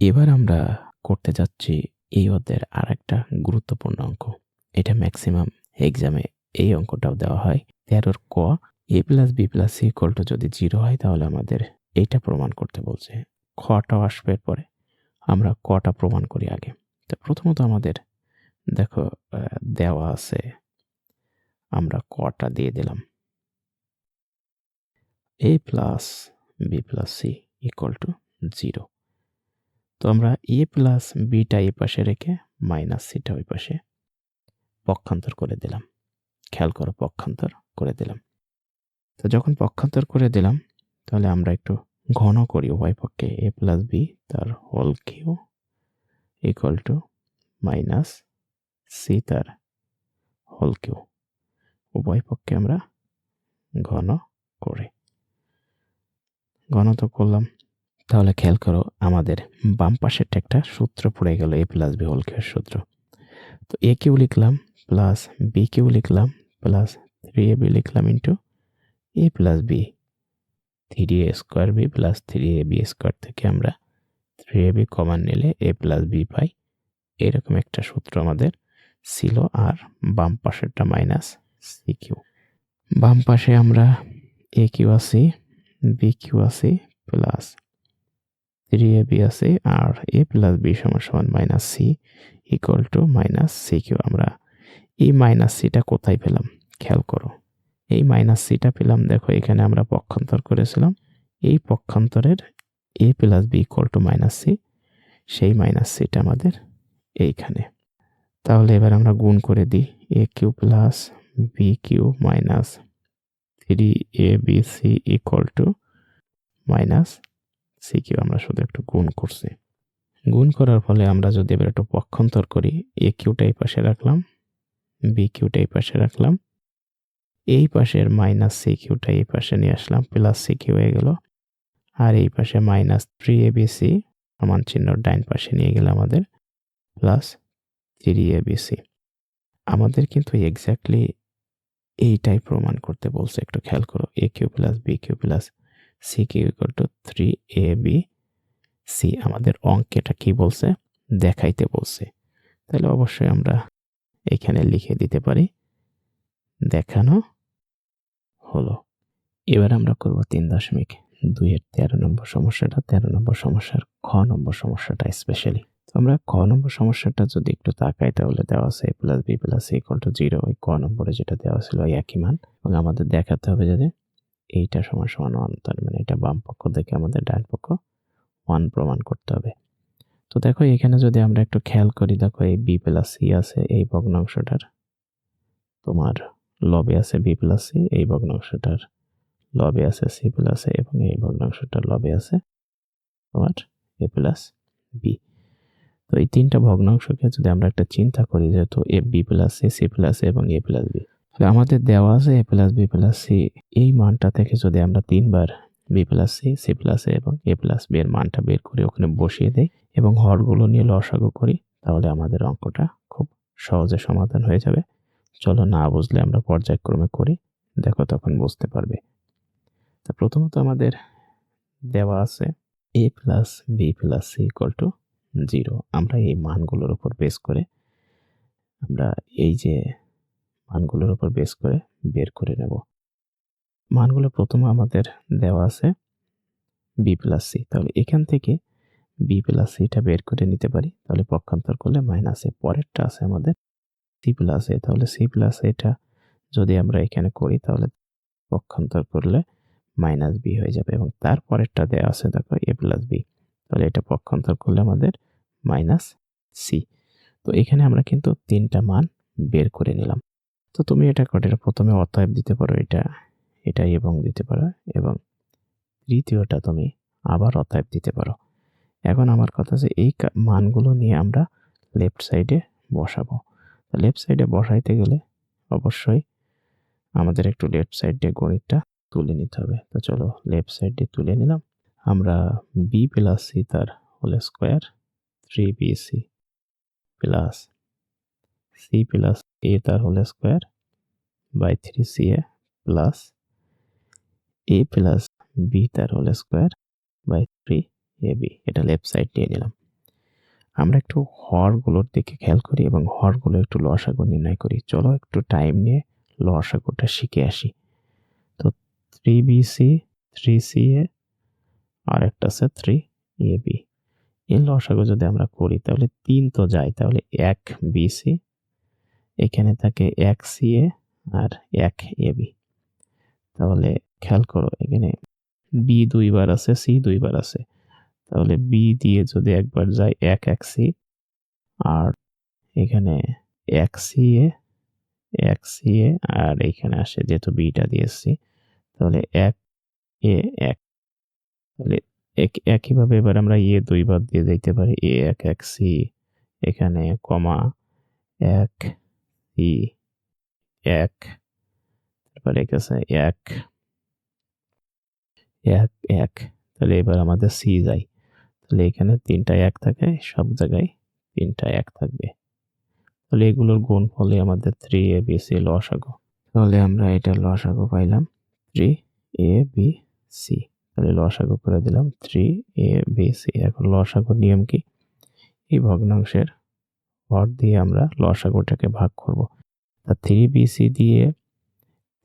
এবার আমরা করতে যাচ্ছি এই অধ্যায়ের আর একটা গুরুত্বপূর্ণ অঙ্ক। এটা ম্যাক্সিমাম এক্সামে এই অঙ্কটাও দেওয়া হয়। তেরোর ক A plus B plus C equal to যদি জিরো হয় তাহলে আমাদের এইটা প্রমাণ করতে বলছে। খটাও আসবে পরে আমরা কটা প্রমাণ করি আগে। তো প্রথমত আমাদের দেখো দেওয়া আছে। আমরা কটা দিয়ে দিলাম। A plus B plus C equal to zero তো আমরা এ প্লাস বিটা এই পাশে রেখে মাইনাস সিটা ওই পাশে পক্ষান্তর করে দিলাম। খেয়াল করো, পক্ষান্তর করে দিলাম। তো যখন পক্ষান্তর করে দিলাম, তাহলে আমরা একটু ঘন করি উভয় পক্ষে। এ প্লাস বি তার whole cube equal to minus C তার হোল কিউ উভয় পক্ষে আমরা ঘন করে। ঘন তো করলাম তাহলে খেয়াল করো আমাদের বাম পাশেরটা একটা সূত্র পড়ে গেল এ প্লাস বি হোল কিউর সূত্র। তো এ কিউ লিখলাম প্লাস বি কিউ লিখলাম প্লাস থ্রি এ বি লিখলাম into A plus B three A square B plus three A B square থেকে আমরা থ্রি এ বি কমান নিলে এ প্লাস বি পাই। এরকম একটা সূত্র আমাদের ছিল আর বাম পাশেরটা মাইনাস সি কিউ বাম পাশে আমরা এ কিউ আছি বি কিউ আছি প্লাস থ্রি এ বি আছে, আর এ প্লাস বি সমান সমান minus C equal to minus C cube আমরা এই মাইনাস সিটা কোথায় পেলাম? খেয়াল করো। এই মাইনাস সিটা পেলাম, দেখো এখানে আমরা পক্ষান্তর করেছিলাম। এই পক্ষান্তরের A plus B equal to minus C সেই মাইনাস সিটা আমাদের এইখানে। তাহলে এবার আমরা গুণ করে দিই। A cube plus B cube minus three A B C equal to minus C cube আমরা শুধু একটু গুণ করছি। গুণ করার ফলে আমরা যদি এবার একটু পক্ষান্তর করি এ কিউটা এই পাশে রাখলাম বি কিউটা এই পাশে রাখলাম, এই পাশের মাইনাস সি কিউটা এই পাশে নিয়ে আসলাম, প্লাস সি কিউ হয়ে গেল, আর এই পাশে minus three A B C সমান চিহ্ন ডাইন পাশে নিয়ে গেলে আমাদের, plus three A B C আমাদের কিন্তু এক্স্যাক্টলি এইটাই প্রমাণ করতে বলছে, একটু খেয়াল করো A cube plus B cube plus C cube equal to three A B C আমাদের অঙ্কেটা কি বলছে? দেখাইতে বলছে। তাহলে অবশ্যই আমরা এখানে লিখে দিতে পারি। দেখানো হলো। এবার আমরা করব তিন দশমিক দুইয়ের তেরো নম্বর সমস্যাটা। তেরো নম্বর সমস্যার খ নম্বর সমস্যাটা স্পেশালি তো আমরা খ নম্বর সমস্যাটা যদি একটু তাকাই, তাহলে দেওয়া আছে A plus B plus equal to zero ওই ক নম্বরে যেটা দেওয়া ছিল ওই একই মান। এবং আমাদের দেখাতে হবে যে এইটা সমান সমান ওয়ান তার মানে এটা বাম পক্ষ থেকে আমাদের ডান পক্ষ ওয়ান প্রমাণ করতে হবে। তো দেখো, এখানে যদি আমরা একটু খেয়াল করি, দেখো এই বি প্লাস সি আছে এই ভগ্নাংশটার। তোমার লবে আছে বি প্লাস সি এই ভগ্নাংশটার লবে আছে সি প্লাস এ এবং এই ভগ্নাংশটার লবে আছে তোমার এ প্লাস বি তো এই তিনটা ভগ্নাংশকে যদি আমরা একটা চিন্তা করি, যেহেতু A B plus C C plus এবং এ প্লাস বি আমাদের দেওয়া আছে A plus B plus C এই মানটা থেকে যদি আমরা তিনবার B plus C C plus A এবং এ প্লাস বি এর মানটা বের করে, ওখানে বসিয়ে দেই এবং হরগুলো নিয়ে লসাগু করি, তাহলে আমাদের অঙ্কটা খুব সহজে সমাধান হয়ে যাবে। চলো না বুঝলে আমরা পর্যায়ক্রমে করি, দেখো তখন বুঝতে পারবে। তো প্রথমত আমাদের দেওয়া আছে A plus B plus C equal to zero আমরা এই মানগুলোর উপর বেস করে আমরা এই যে মানগুলোর উপর বেস করে বের করে নেব। মানগুলো প্রথমে আমাদের দেওয়া আছে বি প্লাস সি তাহলে এখান থেকে বি প্লাস সিটা বের করে নিতে পারি। তাহলে পক্ষান্তর করলে মাইনাস এ পরেরটা আছে আমাদের সি প্লাস এ তাহলে সি প্লাস এটা যদি আমরা এখানে করি, তাহলে পক্ষান্তর করলে মাইনাস বি হয়ে যাবে এবং তারপরেরটা দেওয়া আছে দেখো এ প্লাস বি তাহলে এটা পক্ষান্তর করলে আমাদের মাইনাস সি তো এখানে আমরা কিন্তু তিনটা মান বের করে নিলাম। তো তুমি এটা করে প্রথমে অতএব দিতে পারো, এটা, এটাই এবং দিতে পারো এবং তৃতীয়টা তুমি আবার অতএব দিতে পারো। এখন আমার কথা যে এই মানগুলো নিয়ে আমরা লেফট সাইডে বসাবো। লেফট সাইডে বসাইতে গেলে অবশ্যই আমাদের একটু লেফট সাইড দিয়ে গণিতটা তুলে নিতে হবে। তো চলো লেফট সাইড দিয়ে তুলে নিলাম। আমরা বি প্লাস সি তার whole square three B C plus C plus A তার whole square by three C A plus A plus B তার whole square by three A B এটা লেফট সাইড নিয়ে নিলাম। আমরা একটু হরগুলোর দিকে খেয়াল করি এবং হরগুলো একটু লসাগু নির্ণয় করি। চলো একটু টাইম নিয়ে লসাগুটা শিখে আসি। তো three B C three C A আর একটা আছে থ্রি এ বি এই লসাগু যদি আমরা করি, তাহলে তিন তো যায়। তাহলে এক বিসি এখানে থাকে এক সি এ আর এক এ বি তাহলে খেয়াল করো, এখানে বি দুইবার আছে সি দুইবার আছে। তাহলে বি দিয়ে যদি একবার যায়, এক এক সি আর এখানে এক সি এ এক সি এ আর এখানে আসে যেহেতু বিটা দিয়েছি তাহলে এক এ এক। তাহলে এক- একইভাবে এবার আমরা এ দুইবার দিয়ে যাইতে পারি এ এক এক সি এখানে, কমা, এক সি এক, তারপরে কাছে এক এক এক, তাহলে এবার আমাদের সি যাই। তাহলে এখানে তিনটা এক থাকে, সব জায়গায় তিনটা এক থাকবে। তাহলে এগুলোর গুণ ফলে আমাদের থ্রি এ বি সি লসাগু। তাহলে আমরা এটা লসাগু পাইলাম থ্রি এ বি সি তাহলে লসাগু করে দিলাম থ্রি এ বি সি এখন লসাগুর নিয়ম কি? এই ভগ্নাংশের হর দিয়ে আমরা লসাগুটাকে ভাগ করব। তা থ্রি বিসি দিয়ে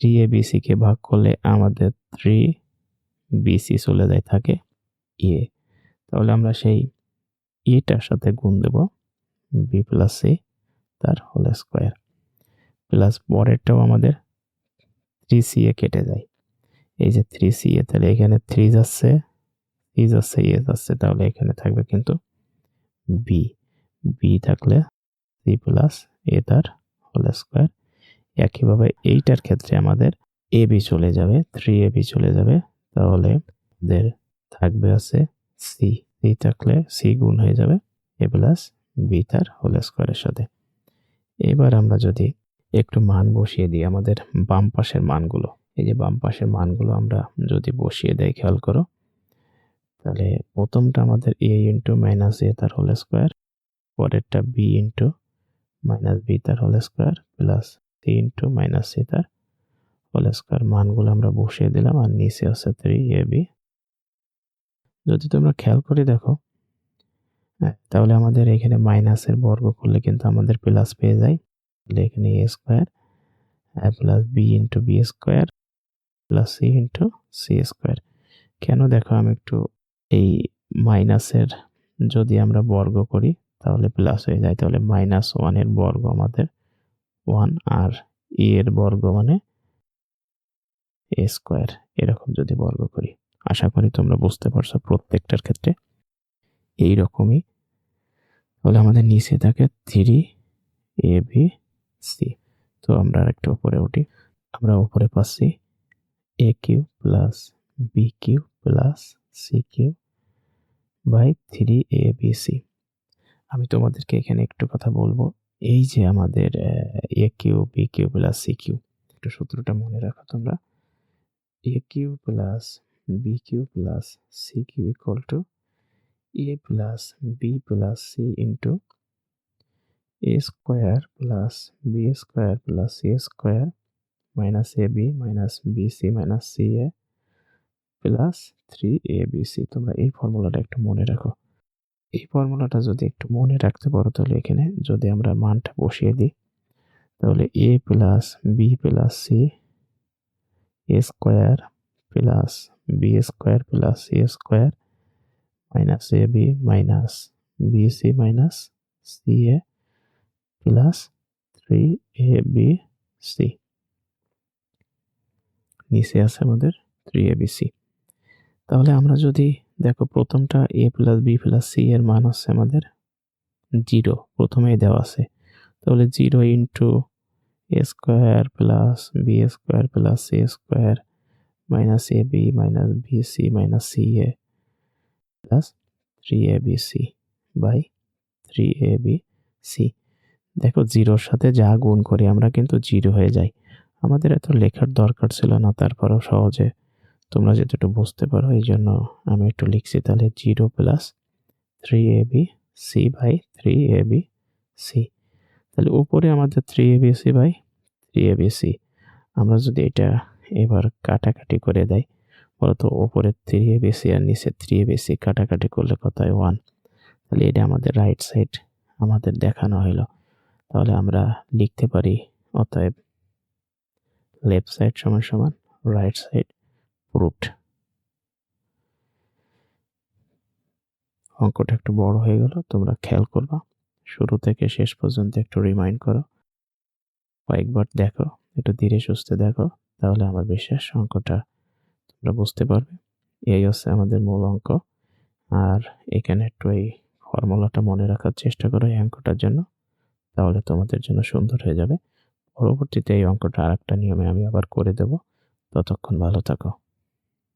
থ্রি এ বিসিকে ভাগ করলে আমাদের থ্রি বিসি চলে যায়, থাকে এ তাহলে আমরা সেই এটার সাথে গুণ দেব বি প্লাস সি তার হোল স্কোয়ার প্লাস পরেরটাও আমাদের থ্রি সি এ কেটে যায়। এই যে থ্রি সি এ, তাহলে এখানে থ্রি যাচ্ছে সি যাচ্ছে এ যাচ্ছে, তাহলে এখানে থাকবে কিন্তু বি বি থাকলে সি প্লাস এ তার হোল স্কোয়ার একইভাবে এইটার ক্ষেত্রে আমাদের এ বি চলে যাবে থ্রি এ বি চলে যাবে, তাহলে আমাদের থাকবে আছে সি সি থাকলে সি গুণ হয়ে যাবে এ প্লাস বি তার হোল স্কোয়ারের সাথে। এবার আমরা যদি একটু মান বসিয়ে দিই, আমাদের বাম পাশের মানগুলো। এই যে বাম পাশের মানগুলো আমরা যদি বসিয়ে দেই, খেয়াল করো। তাহলে প্রথমটা আমাদের এ ইন্টু মাইনাস এ তার হোল স্কোয়ার পরেরটা বি ইন্টু মাইনাস বি তার whole square plus C into minus C তার হোল স্কোয়ার মানগুলো আমরা বসিয়ে দিলাম আর নিচে আছে থ্রি এ বি যদি তোমরা খেয়াল করে দেখো হ্যাঁ, তাহলে আমাদের এখানে মাইনাসের বর্গ করলে কিন্তু আমাদের প্লাস পেয়ে যায়। তাহলে এখানে A square plus B into B square plus C into C square কেন দেখো আমি একটু এই মাইনাসের যদি আমরা বর্গ করি তাহলে প্লাস হয়ে যায়, তাহলে মাইনাস ওয়ানের বর্গ আমাদের ওয়ান আর এ এর বর্গ মানে এ স্কোয়ার এরকম যদি বর্গ করি। আশা করি তোমরা বুঝতে পারছ প্রত্যেকটার ক্ষেত্রে। এই রকমই তাহলে আমাদের নিচে থাকে থ্রি এ বি সি তো আমরা আর একটু উপরে উঠি। আমরা উপরে পাচ্ছি A cube plus B cube plus C cube by three A B C আমি তোমাদেরকে এখানে একটু কথা বলব। এই যে আমাদের A cube B cube plus C cube একটু সূত্রটা মনে রাখো তোমরা। A cube plus B cube plus C cube equal to A plus B plus C into A square plus B square plus C square minus A B minus B C minus C A plus three A B C তোমরা এই ফর্মুলাটা একটু মনে রাখো। এই ফর্মুলাটা যদি একটু মনে রাখতে পারো তাহলে এখানে যদি আমরা মানটা বসিয়ে দিই, তাহলে A plus B plus C A square plus B square plus C square minus A B minus B C minus C A plus three A B C নিচে আছে আমাদের থ্রি এ বি সি তাহলে আমরা যদি দেখো, প্রথমটা A plus B plus C এর মান হচ্ছে আমাদের জিরো প্রথমেই দেওয়া আছে। তাহলে zero into A square plus B square plus C square minus A B minus B C minus C A plus three A B C by three A B C দেখো জিরোর সাথে যা গুণ করি আমরা কিন্তু জিরো হয়ে যাই আমাদের এত লেখার দরকার ছিল না, তারপরেও সহজে তোমরা যদি একটু বুঝতে পারো, এই জন্য আমি একটু লিখছি তাহলে zero plus three A B C by three A B C. তাহলে উপরে আমাদের three A B C by three A B C, আমরা যদি এটা এবার কাটাকাটি করে দেয় বলতো ওপরে থ্রি এ বি সি আর নিচে থ্রি এ বি সি কাটাকাটি করলে কত হয়? ওয়ান তাহলে এটা আমাদের রাইট সাইড আমাদের দেখানো হলো তাহলে আমরা লিখতে পারি, অতএব লেফট সাইড সমান সমান রাইট সাইড প্রুফড অঙ্কটা একটু বড় হয়ে গেল, তোমরা খেয়াল করবা। শুরু থেকে শেষ পর্যন্ত একটু রিমাইন্ড করো। কয়েকবার দেখো, একটু ধীরে সুস্থে দেখো, তাহলে আমার বিশ্বাস অঙ্কটা তোমরা বুঝতে পারবে। এই হচ্ছে আমাদের মূল অঙ্ক। আর এখানে একটু এই ফর্মুলাটা মনে রাখার চেষ্টা করো এই অঙ্কটার জন্য, তাহলে তোমাদের জন্য সুন্দর হয়ে যাবে। পরবর্তীতে এই অঙ্কটা আর একটা নিয়মে আমি আবার করে দেব। ততক্ষণ ভালো থাকো।